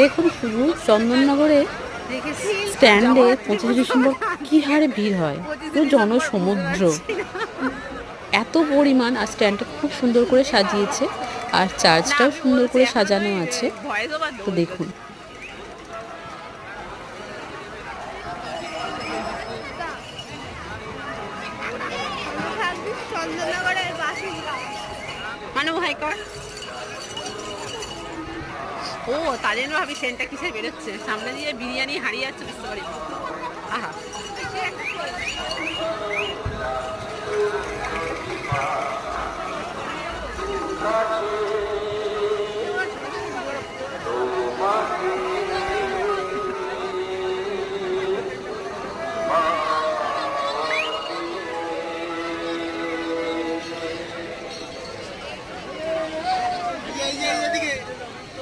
দেখুন শুধু চন্দননগরে স্ট্যান্ডে পঁচিশে ডিসেম্বর, কি হারে ভিড় হয়? পুরো জনসমুদ্র। এত পরিমাণ, আর স্ট্যান্ডটা খুব সুন্দর করে সাজিয়েছে, আর চার্চটাও সুন্দর করে সাজানো আছে। তো দেখুন। কর। ও, তার জন্য ভাবি সেন্টটা কিসের বেরোচ্ছে? সামনে দিয়ে বিরিয়ানি হারিয়ে যাচ্ছে বুঝতে পারি আহা।